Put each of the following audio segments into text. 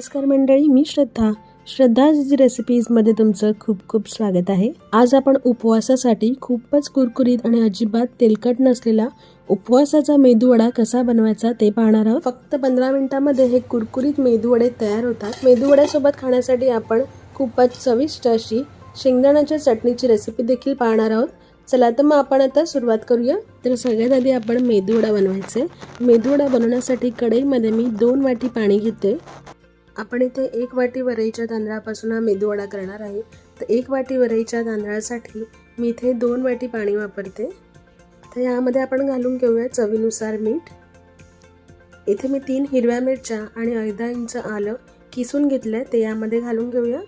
नमस्कार मंडळी मी श्रद्धा. श्रद्धा रेसिपीजमध्ये तुमचं खूप खूप स्वागत आहे. आज आपण उपवासासाठी खूपच कुरकुरीत आणि अजिबात तेलकट नसलेला उपवासाचा मेदूवडा कसा बनवायचा ते पाहणार आहोत. फक्त पंधरा मिनिटामध्ये हे कुरकुरीत मेदूवडे तयार होतात. मेदूवड्यासोबत खाण्यासाठी आपण खूपच चविष्ट अशी शेंगदाण्याच्या चटणीची रेसिपी देखील पाहणार आहोत. चला तर मग आपण आता सुरुवात करूया. तर सगळ्यात आधी आपण मेदूवडा बनवायचे मेदूवडा बनवण्यासाठी कढईमध्ये मी दोन वाटी पाणी घेते. आपण इथे एक वाटी वरईच्या तांदळापासून हा मेदूवडा करणार आहे. तर एक वाटी वरईच्या तांदळासाठी मी इथे दोन वाटी पाणी वापरते. तर यामध्ये आपण घालून घेऊया चवीनुसार मीठ. इथे मी तीन हिरव्या मिरच्या आणि अर्धा इंच आलं किसून घेतलं आहे ते यामध्ये घालून घेऊया.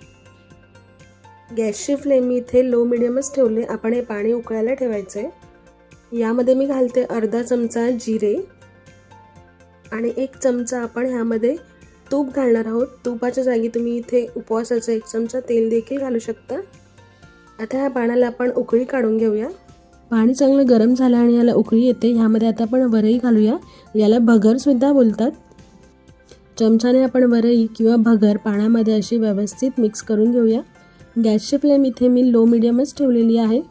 गॅसची फ्लेम मी इथे लो मिडियमच ठेवले आपण हे पाणी उकळायला ठेवायचं आहे यामध्ये मी घालते अर्धा चमचा जिरे आणि एक चमचा आपण ह्यामध्ये तूप घालणार आहोत. तुपाच्या जागी तुम्ही इथे उपवासाचं एक चमचा तेल देखील घालू शकता. आता ह्या पाण्याला आपण उकळी काढून घेऊया. पाणी चांगलं गरम झालं आणि याला उकळी येते. ह्यामध्ये आता आपण वरई घालूया. याला भगरसुद्धा बोलतात. चमच्याने आपण वरई किंवा भगर पाण्यामध्ये अशी व्यवस्थित मिक्स करून घेऊया. गॅसची फ्लेम इथे मी लो मिडियमच ठेवलेली आहे.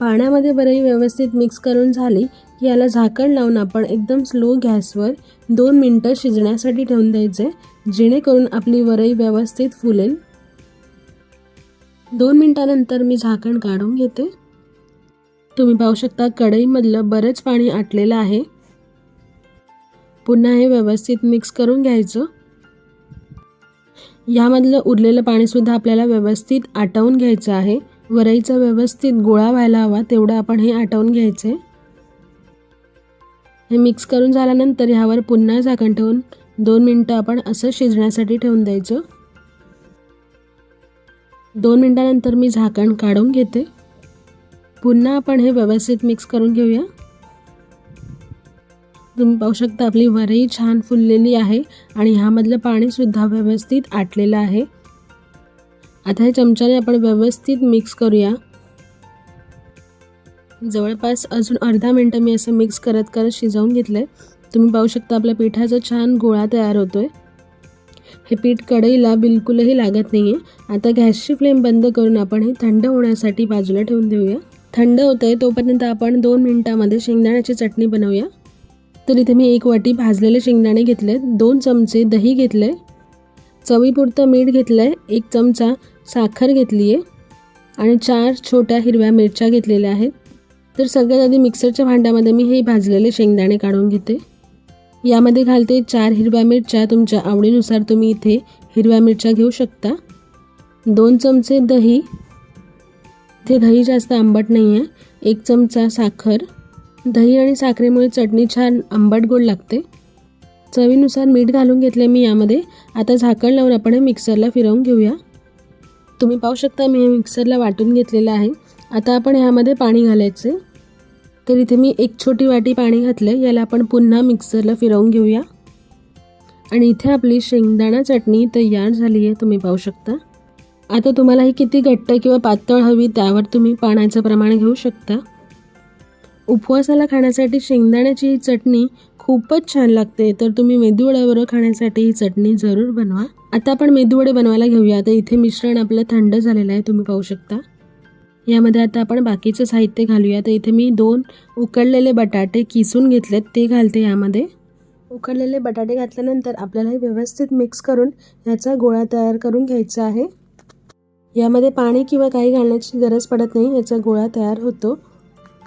पाण्यामध्ये बरई व्यवस्थित मिक्स करून झाली की याला झाकण लावून आपण एकदम स्लो गॅसवर दोन मिनटं शिजण्यासाठी ठेवून द्यायचे जेणेकरून आपली वरई व्यवस्थित फुलेल. दोन मिनटानंतर मी झाकण काढून घेते. तुम्ही पाहू शकता कढईमधलं बरंच पाणी आटलेलं आहे. पुन्हा हे व्यवस्थित मिक्स करून घ्यायचं. यामधलं उरलेलं पाणीसुद्धा आपल्याला व्यवस्थित आटवून घ्यायचं आहे. वरईचा व्यवस्थित गोळा व्हायला हवा तेवढं आपण हे आटवून घ्यायचे. हे मिक्स करून झाल्यानंतर ह्यावर पुन्हा झाकण ठेवून दोन मिनटं आपण असं शिजण्यासाठी ठेवून द्यायचं. दोन मिनटानंतर मी झाकण काढून घेते. पुन्हा आपण हे व्यवस्थित मिक्स करून घेऊया. तुम्ही पाहू शकता आपली वरई छान फुललेली आहे आणि ह्यामधलं पाणीसुद्धा व्यवस्थित आटलेलं आहे. आता हे चमच्याने आपण व्यवस्थित मिक्स करूया. जवळपास अजून अर्धा मिनटं मी असं मिक्स करत करत शिजवून घेतलं आहे तुम्ही पाहू शकता आपल्या पिठाचा छान गोळा तयार होतो आहे हे पीठ कढईला बिलकुलही लागत नाही आहे आता गॅसची फ्लेम बंद करून आपण हे थंड होण्यासाठी बाजूला ठेवून देऊया. थंड होतं आहे तोपर्यंत आपण दोन मिनटामध्ये शेंगदाण्याची चटणी बनवूया. तर इथे मी एक वाटी भाजलेले शेंगदाणे घेतले दोन चमचे दही घेतले चवीपुरतं मीठ घेतलं आहे एक चमचा साखर घेतली आहे आणि चार छोट्या हिरव्या मिरच्या घेतलेल्या आहेत. तर सगळ्यात आधी मिक्सरच्या भांड्यामध्ये मी हे भाजलेले शेंगदाणे काढून घेते. यामध्ये घालते चार हिरव्या मिरच्या तुमच्या आवडीनुसार तुम्ही इथे हिरव्या मिरच्या घेऊ शकता. दोन चमचे दही. इथे दही जास्त आंबट नाही आहे एक चमचा साखर. दही आणि साखरेमुळे चटणी छान आंबट गोड लागते. चवीनुसार मीठ घालून घेतले मी यामध्ये. आता झाकण लावून आपण हे मिक्सरला फिरवून घेऊया. तुम्ही पाहू शकता मी हे मिक्सरला वाटून घेतलेलं आहे. आता आपण ह्यामध्ये पाणी घालायचे. तर इथे मी एक छोटी वाटी पाणी घातलं याला आपण पुन्हा मिक्सरला फिरवून घेऊया. आणि इथे आपली शेंगदाणा चटणी तयार झाली आहे तुम्ही पाहू शकता. आता तुम्हाला ही किती घट्ट किंवा पातळ हवी त्यावर तुम्ही पाण्याचं प्रमाण घेऊ शकता. उपवासाला खाण्यासाठी शेंगदाण्याची ही चटणी खूपच छान लागते. तर तुम्ही मेदूवड्याबरोबर खाण्यासाठी ही चटणी जरूर बनवा. आता आपण मेदूवडे बनवायला घेऊया. आता इथे मिश्रण आपलं थंड झालेलं आहे. तुम्ही पाहू शकता. यामध्ये आता आपण बाकीचं साहित्य घालूया. तर इथे मी दोन उकडलेले बटाटे किसून घेतलेत. ते घालते यामध्ये. उकडलेले बटाटे घातल्यानंतर आपल्याला हे व्यवस्थित मिक्स करून ह्याचा गोळा तयार करून घ्यायचा आहे. यामध्ये पाणी किंवा काही घालण्याची गरज पडत नाही. याचा गोळा तयार होतो.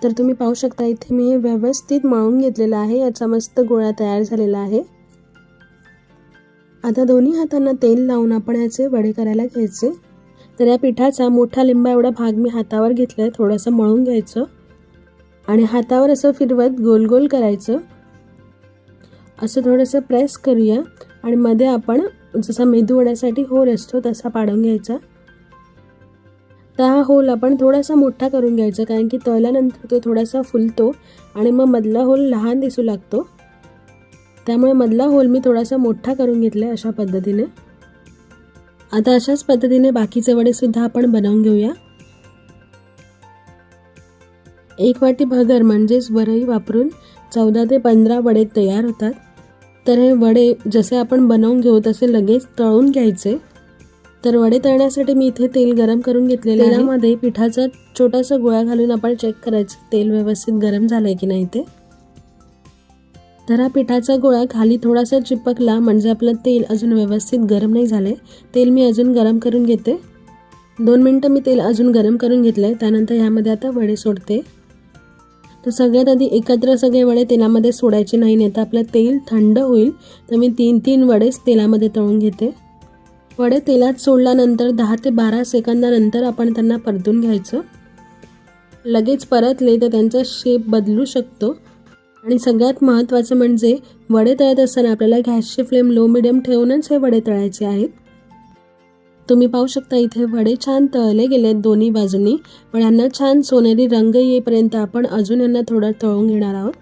तर तुम्ही पाहू शकता इथे मी हे व्यवस्थित मळून घेतलेलं आहे. याचा मस्त गोळा तयार झालेला आहे. आता दोन्ही हातांना तेल लावून आपण याचे वडे करायला घ्यायचे. तर या पिठाचा मोठा लिंबा एवढा भाग मी हातावर घेतला आहे थोडंसं मळून घ्यायचं. आणि हातावर असं फिरवत गोल गोल करायचं. असं थोडंसं प्रेस करूया. आणि मध्ये आपण जसा मेदू वड्यासाठी होल असतो तसा पाडून घ्यायचा. तर हा होल आपण थोडासा मोठा करून घ्यायचा कारण की तळल्यानंतर तो थोडासा फुलतो आणि मग मधला होल लहान दिसू लागतो. त्यामुळे मधला होल मी थोडासा मोठा करून घेतला आहे अशा पद्धतीने. आता अशाच पद्धतीने बाकीचे वडेसुद्धा आपण बनवून घेऊया. एक वाटी भगर म्हणजेच वरई वापरून चौदा ते पंधरा वडे तयार होतात. तर हे वडे जसे आपण बनवून घेऊ तसे लगेच तळून घ्यायचे. तर वडे तळण्यासाठी मी इथे तेल गरम करून घेतलेले आहे. तेलामध्ये पिठाचा छोटासा गोळा घालून आपण चेक करायचं तेल व्यवस्थित गरम झालंय की नाही ते. तर हा पिठाचा गोळा खाली थोडासा चिपकला म्हणजे आपलं तेल अजून व्यवस्थित गरम नाही झाले तेल मी अजून गरम करून घेते. दोन मिनटं मी तेल अजून गरम करून घेतलं आहे त्यानंतर ह्यामध्ये आता वडे सोडते. तर सगळ्यात आधी एकत्र सगळे वडे तेलामध्ये सोडायचे नाही नाही तर आपलं तेल थंड होईल. तर मी तीन तीन वडेच तेलामध्ये तळून घेते. वडे तेलात सोडल्यानंतर दहा ते बारा सेकंदानंतर आपण त्यांना परतून घ्यायचं. लगेच परतले तर त्यांचा शेप बदलू शकतो. आणि सगळ्यात महत्त्वाचं म्हणजे वडे तळत असताना आपल्याला गॅसची फ्लेम लो मिडियम ठेवूनच हे वडे तळायचे आहेत. तुम्ही पाहू शकता इथे वडे छान तळले गेलेत दोन्ही बाजूंनी. पण यांना छान सोनेरी रंग येईपर्यंत आपण अजून यांना थोडं तळून घेणार आहोत.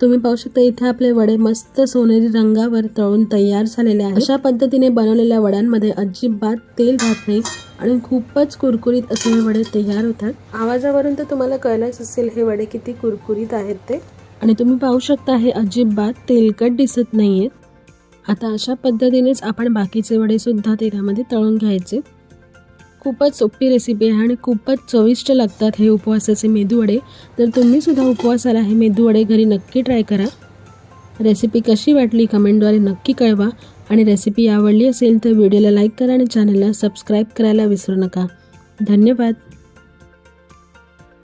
तुम्ही पाहू शकता इथे आपले वडे मस्त सोनेरी रंगावर तळून तयार झालेले आहे अशा पद्धतीने बनवलेल्या वड्यांमध्ये अजिबात तेल राहत नाही आणि खूपच कुरकुरीत असे हे वडे तयार होतात. आवाजावरून तर तुम्हाला कळलंच असेल हे वडे किती कुरकुरीत आहेत ते. आणि तुम्ही पाहू शकता हे अजिबात तेलकट दिसत नाही आहेत आता अशा पद्धतीनेच आपण बाकीचे वडे सुद्धा तेलामध्ये तळून घ्यायचे. खूपच सोपी रेसिपी आहे आणि खूपच चविष्ट लागतात हे उपवासाचे मेदूवडे. तर तुम्ही सुद्धा उपवासाला हे मेदूवडे घरी नक्की ट्राय करा. रेसिपी कशी वाटली कमेंटद्वारे नक्की कळवा. आणि रेसिपी आवडली असेल तर व्हिडिओला लाईक करा आणि चॅनलला सबस्क्राईब करायला विसरू नका. धन्यवाद.